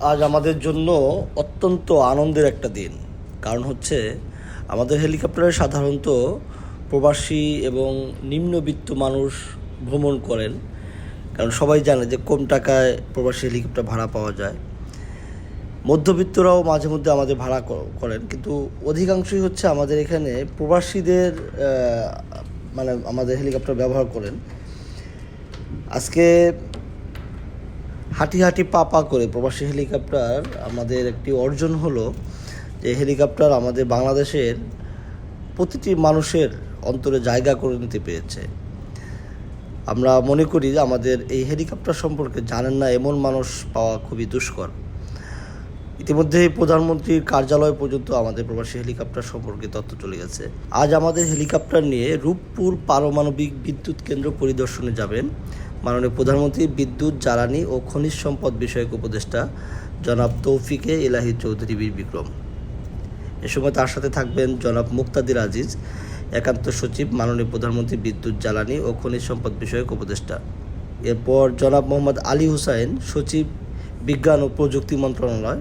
আজ আমাদের জন্য অত্যন্ত আনন্দের একটা দিন। কারণ হচ্ছে, আমাদের হেলিকপ্টারে সাধারণত প্রবাসী এবং নিম্নবিত্ত মানুষ ভ্রমণ করেন। কারণ সবাই জানে যে কম টাকায় প্রবাসী হেলিকপ্টার ভাড়া পাওয়া যায়। মধ্যবিত্তরাও মাঝে মধ্যে আমাদের ভাড়া করেন। কিন্তু অধিকাংশই হচ্ছে আমাদের এখানে প্রবাসীদের মানে আমাদের হেলিকপ্টার ব্যবহার করেন। আজকে হাঁটি হাঁটি পা পা করে প্রবাসী হেলিকপ্টার আমাদের একটি অর্জন হলো যে হেলিকপ্টার আমাদের বাংলাদেশের প্রতিটি মানুষের অন্তরে জায়গা করে নিতে পেরেছে। আমরা মনে করি আমাদের এই হেলিকপ্টার সম্পর্কে জানেন না, এমন মানুষ পাওয়া খুবই দুষ্কর। ইতিমধ্যে প্রধানমন্ত্রীর কার্যালয় পর্যন্ত আমাদের প্রবাসী হেলিকপ্টার সম্পর্কে তথ্য চলে গেছে। আজ আমাদের হেলিকপ্টার নিয়ে রূপপুর পারমাণবিক বিদ্যুৎ কেন্দ্র পরিদর্শনে যাবেন মাননীয় প্রধানমন্ত্রী বিদ্যুৎ, জ্বালানি ও খনিজ সম্পদ বিষয়ক উপদেষ্টা জনাব তৌফিকে এলাহি চৌধুরী বীর বিক্রম। এ সময় তার সাথে থাকবেন জনাব মুক্তাদির আজিজ, একান্ত সচিব, মাননীয় প্রধানমন্ত্রী বিদ্যুৎ, জ্বালানি ও খনিজ সম্পদ বিষয়ক উপদেষ্টা। এরপর জনাব মোহাম্মদ আলী হুসাইন, সচিব বিজ্ঞান ও প্রযুক্তি মন্ত্রণালয়।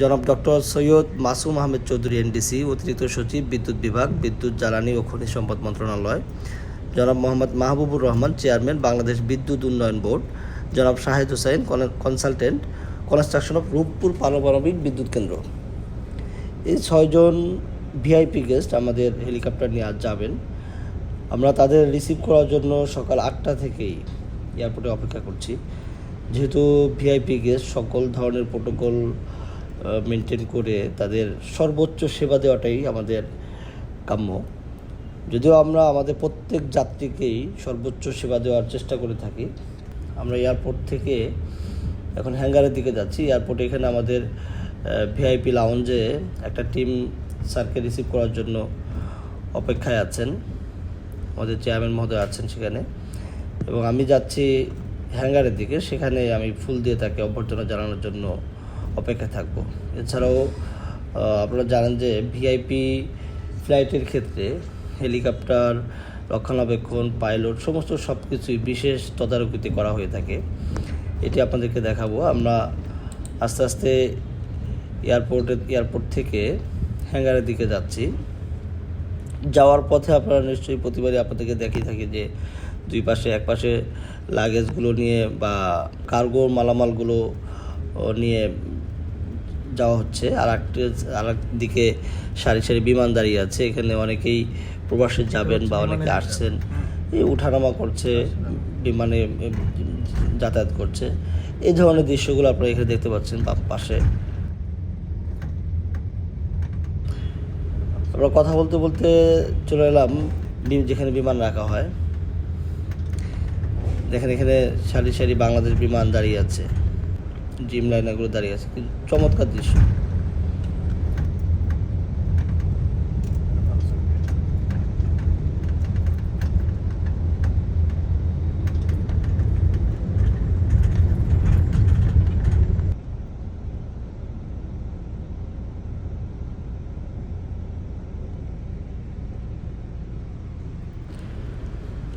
জনাব ডক্টর সৈয়দ মাসুম আহমেদ চৌধুরী, এনডিসি, অতিরিক্ত সচিব, বিদ্যুৎ বিভাগ, বিদ্যুৎ, জ্বালানি ও খনিজ সম্পদ মন্ত্রণালয়। জনাব মোহাম্মদ মাহবুবুর রহমান, চেয়ারম্যান, বাংলাদেশ বিদ্যুৎ উন্নয়ন বোর্ড। জনাব Shahed Hussain consultant, construction of Rooppur পারমাণবিক বিদ্যুৎ কেন্দ্র। এই ছয়জন ভিআইপি গেস্ট আমাদের হেলিকপ্টার নিয়ে আজ যাবেন। আমরা তাদের রিসিভ করার জন্য সকাল আটটা থেকেই এয়ারপোর্টে অপেক্ষা করছি। যেহেতু ভিআইপি গেস্ট সকল ধরনের প্রোটোকল মেনটেন করে তাদের সর্বোচ্চ সেবা দেওয়াটাই আমাদের কাম্য। যদিও আমরা আমাদের প্রত্যেক যাত্রীকেই সর্বোচ্চ সেবা দেওয়ার চেষ্টা করে থাকি, আমরা এয়ারপোর্ট থেকে এখন হ্যাঙ্গারের দিকে যাচ্ছি। এয়ারপোর্টে এখানে আমাদের ভিআইপি লাউঞ্জে একটা টিম স্যারকে রিসিভ করার জন্য অপেক্ষায় আছেন। আমাদের চেয়ারম্যান মহোদয় আছেন সেখানে। এবং আমি যাচ্ছি হ্যাঙ্গারের দিকে, সেখানে আমি ফুল দিয়ে তাকে অভ্যর্থনা জানানোর জন্য অপেক্ষায় থাকব। এছাড়াও আপনারা জানেন যে ভিআইপি ফ্লাইটের ক্ষেত্রে হেলিকপ্টার, রক্ষণাবেক্ষণ, পাইলট, সমস্ত সব কিছুই বিশেষ তদারকিতে করা হয়ে থাকে। এটি আপনাদেরকে দেখাবো। আমরা আস্তে আস্তে এয়ারপোর্টে, এয়ারপোর্ট থেকে হ্যাঙ্গারের দিকে যাচ্ছি। যাওয়ার পথে আপনারা নিশ্চয়ই প্রতিবারই আপনাদেরকে দেখিয়ে থাকি যে দুই পাশে, এক পাশে লাগেজগুলো নিয়ে বা কার্গো মালামালগুলো নিয়ে যাওয়া হচ্ছে। আর একটি আর দিকে সারি সারি বিমান দাঁড়িয়ে আছে। এখানে অনেকেই প্রবাসে যাবেন বা অনেকে আসছেন। এই উঠানামা করছে বিমানে যাতায়াত করছে। এই ধরনের দৃশ্যগুলো আপনারা এখানে দেখতে পাচ্ছেন বাম পাশে। আমরা কথা বলতে বলতে চলে এলাম বি- যেখানে বিমান রাখা হয়। দেখেন এখানে সারি সারি বাংলাদেশ বিমান দাঁড়িয়ে আছে। ড্রিম লাইনারগুলো দাঁড়িয়ে আছে, কিন্তু চমৎকার দৃশ্য।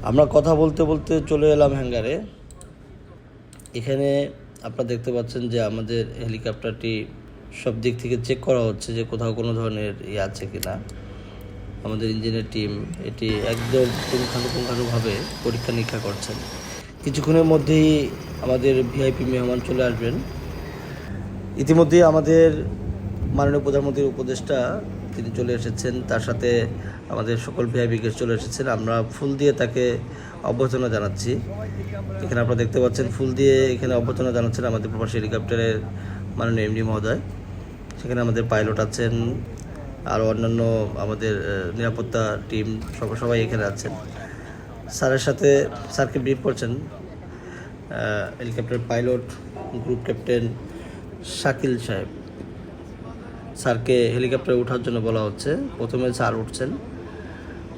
আমরা কথা বলতে বলতে চলে এলাম হ্যাঙ্গারে এখানে আপনারা দেখতে পাচ্ছেন যে আমাদের হেলিকপ্টারটি সব দিক থেকে চেক করা হচ্ছে যে কোথাও কোনো ধরনের ইয়ে আছে কি না আমাদের ইঞ্জিনের টিম এটি একদম পুঙ্খানুপুঙ্খানুভাবে পরীক্ষা নিরীক্ষা করছেন। কিছুক্ষণের মধ্যেই আমাদের ভিআইপি মেহমান চলে আসবেন। ইতিমধ্যেই আমাদের মাননীয় প্রধানমন্ত্রীর উপদেষ্টা তিনি চলে এসেছেন। তার সাথে আমাদের সকল ভিআইপি গেস্ট চলে এসেছেন। আমরা ফুল দিয়ে তাকে অভ্যর্থনা জানাচ্ছি। এখানে আপনারা দেখতে পাচ্ছেন, ফুল দিয়ে এখানে অভ্যর্থনা জানাচ্ছেন আমাদের প্রবাসী হেলিকপ্টারের মাননীয় এমডি মহোদয়। সেখানে আমাদের পাইলট আছেন, আরও অন্যান্য আমাদের নিরাপত্তা টিম সব, সবাই এখানে আছেন। স্যারের সাথে, স্যারকে ব্রিফ করছেন helicopter pilot group captain Shakil সাহেব। স্যারকে হেলিকপ্টারে ওঠার জন্য বলা হচ্ছে। প্রথমে স্যার উঠছেন।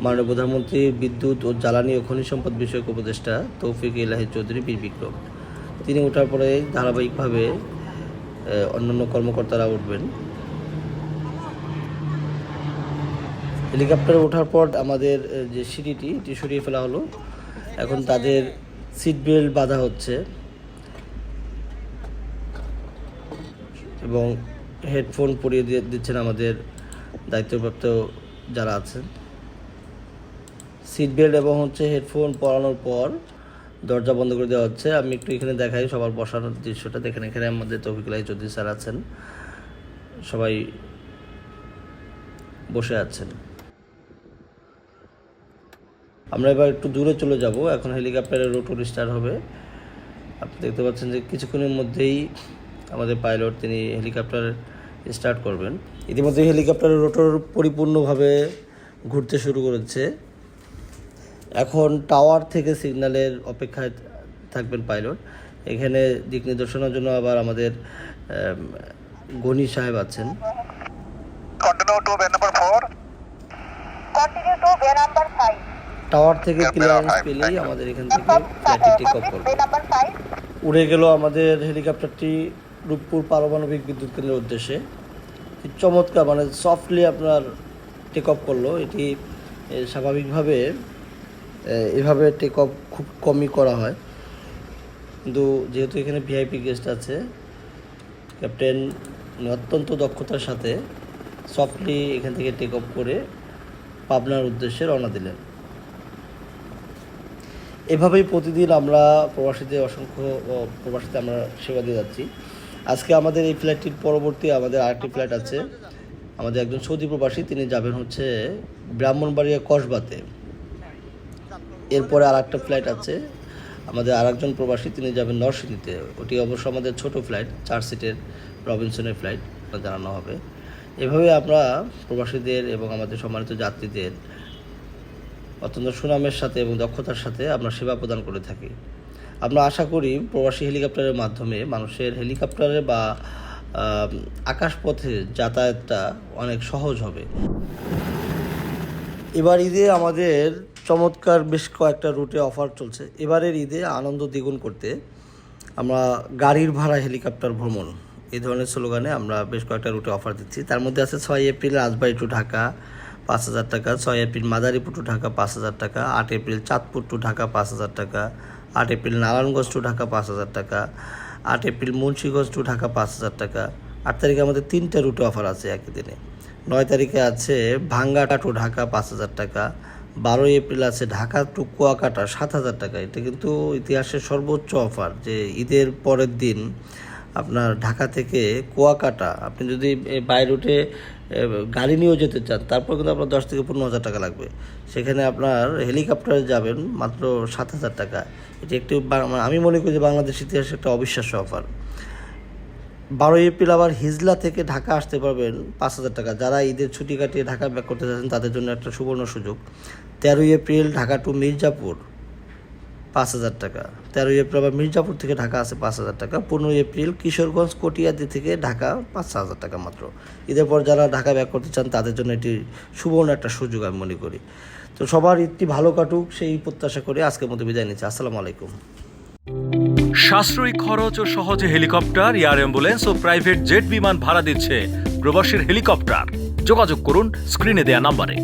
মাননীয় প্রধানমন্ত্রী, বিদ্যুৎ ও জ্বালানি ও খনিজ সম্পদ বিষয়ক উপদেষ্টা তৌফিক ইলাহি চৌধুরী বীর বিক্রম। তিনি ওঠার পরে ধারাবাহিকভাবে অন্যান্য কর্মকর্তারা উঠবেন। হেলিকপ্টারে ওঠার পর আমাদের যে সিঁড়িটি, এটি সরিয়ে ফেলা হলো। এখন তাদের সিট বেল্ট বাঁধা হচ্ছে। এবং হেডফোন পরিয়ে দিয়ে দিচ্ছেন আমাদের দায়িত্বপ্রাপ্ত যারা আছেন। সিট বেল্ট এবং হচ্ছে হেডফোন পরানোর পর দরজা বন্ধ করে দেওয়া হচ্ছে। আমি একটু এখানে দেখাই, সবার বসানোর দৃশ্যটা দেখেন। এখানে আমাদের তৌফিকুল আলী চৌধুরী স্যার আছেন। সবাই বসে আছেন। আমরা এবার একটু দূরে চলে যাব। এখন হেলিকপ্টারের রোটর স্টার্ট হবে। আপনি দেখতে পাচ্ছেন যে কিছুক্ষণের মধ্যেই আমাদের পাইলট তিনি হেলিকপ্টার স্টার্ট করবেন। ইতিমধ্যে হেলিকপ্টারের রোটর পরিপূর্ণভাবে ঘুরতে শুরু করেছে। এখন টাওয়ার থেকে সিগন্যালের অপেক্ষায় থাকবেন পাইলট। এখানে দিক নির্দেশনার জন্য আবার আমাদের আম, গণি সাহেব আছেন। Continue to bay number 4. Continue to bay number 5. Tower থেকে ক্লিয়ারেন্স পেলেই আমাদের এখান থেকে ফ্লাইটটি টেক অফ করবে। bay number 5. উড়ে গেল আমাদের হেলিকপ্টারটি। রূপপুর পারমাণবিক বিদ্যুৎ কেন্দ্রের উদ্দেশ্যে। চমৎকার মানে সফটলি আপনার টেক অফ করল। এটি স্বাভাবিকভাবে এভাবে টেক অফ খুব কমই করা হয়। কিন্তু যেহেতু এখানে ভিআইপি গেস্ট আছে ক্যাপ্টেন অত্যন্ত দক্ষতার সাথে সফটলি এখান থেকে টেক অফ করে পাবনার উদ্দেশ্যে রওনা দিলেন। এভাবেই প্রতিদিন আমরা প্রবাসীদের অসংখ্য প্রবাসীতে আমরা সেবা দিয়ে যাচ্ছি। আজকে আমাদের এই ফ্লাইটটির পরবর্তী আমাদের আরেকটি ফ্লাইট আছে। আমাদের একজন সৌদি প্রবাসী, তিনি যাবেন হচ্ছে ব্রাহ্মণবাড়িয়া কসবাতে। এরপরে আর একটা ফ্লাইট আছে। আমাদের আর একজন প্রবাসী, তিনি যাবেন নরসিংদীতে। ওটি অবশ্য আমাদের ছোট ফ্লাইট চার সিটের রবিনসনের ফ্লাইট জানানো হবে। এভাবে আমরা প্রবাসীদের এবং আমাদের সম্মানিত যাত্রীদের অত্যন্ত সুনামের সাথে এবং দক্ষতার সাথে আমরা সেবা প্রদান করে থাকি। আমরা আশা করি প্রবাসী হেলিকপ্টারের মাধ্যমে মানুষের হেলিকপ্টারে বা আকাশপথে যাতায়াতটা অনেক সহজ হবে। এবার ঈদে আমাদের চমৎকার বেশ কয়েকটা রুটে অফার চলছে। এবারের ঈদে আনন্দ দ্বিগুণ করতে আমরা গাড়ির ভাড়া হেলিকপ্টার ভ্রমণ, এই ধরনের স্লোগানে আমরা বেশ কয়েকটা রুটে অফার দিচ্ছি। তার মধ্যে আছে ছয় এপ্রিল রাজবাড়ি টু ঢাকা, পাঁচ হাজার টাকা, ছয় এপ্রিল মাদারীপুর টু ঢাকা, পাঁচ হাজার টাকা, আট এপ্রিল চাঁদপুর টু ঢাকা, পাঁচ হাজার টাকা আট এপ্রিল নারায়ণগঞ্জ টু ঢাকা পাঁচ হাজার টাকা, আট এপ্রিল মুন্সীগঞ্জ টু ঢাকা পাঁচ হাজার টাকা। আট তারিখে আমাদের তিনটা রুটে অফার আছে একই দিনে। নয় তারিখে আছে ভাঙ্গাটা টু ঢাকা পাঁচ হাজার টাকা, বারোই এপ্রিল আছে ঢাকা টু কুয়াকাটা সাত হাজার টাকা। এটা কিন্তু ইতিহাসের সর্বোচ্চ অফার যে ঈদের পরের দিন আপনার ঢাকা থেকে কুয়াকাটা, আপনি যদি বাই রুটে গাড়ি নিয়েও যেতে চান, তারপর কিন্তু আপনার দশ থেকে পনেরো হাজার টাকা লাগবে। সেখানে আপনার হেলিকপ্টারে যাবেন মাত্র সাত হাজার টাকা। এটি একটি মানে আমি মনে করি যে বাংলাদেশ ইতিহাসে একটা অবিশ্বাস্য অফার। বারোই এপ্রিল আবার হিজলা থেকে ঢাকা আসতে পারবেন পাঁচ হাজার টাকা। যারা ঈদের ছুটি কাটিয়ে ঢাকা ব্যাক করতে চাচ্ছেন তাদের জন্য একটা সুবর্ণ সুযোগ। তেরোই এপ্রিল ঢাকা টু মির্জাপুর। পাঁচ হাজার টাকা। তেরোই এপ্রিল আবার মির্জাপুর থেকে ঢাকা আছে পাঁচ হাজার টাকা। পনেরোই এপ্রিল কিশোরগঞ্জ কটিয়াদি থেকে ঢাকা পাঁচ হাজার টাকা মাত্র। ঈদের পর যারা ঢাকা ব্যাক করতে চান, তাদের জন্য এটি সুবর্ণ একটা সুযোগ আমি মনে করি। তো সবার ঈদটি ভালো কাটুক, সেই প্রত্যাশা করে আজকের মতো বিদায় নিচ্ছি। আসসালামু আলাইকুম। সাশ্রয়ী খরচ ও সহজে হেলিকপ্টার, এয়ার অ্যাম্বুলেন্স ও প্রাইভেট জেট বিমান ভাড়া দিচ্ছে প্রবাসীর হেলিকপ্টার। যোগাযোগ করুন স্ক্রিনে দেয়া নাম্বারে।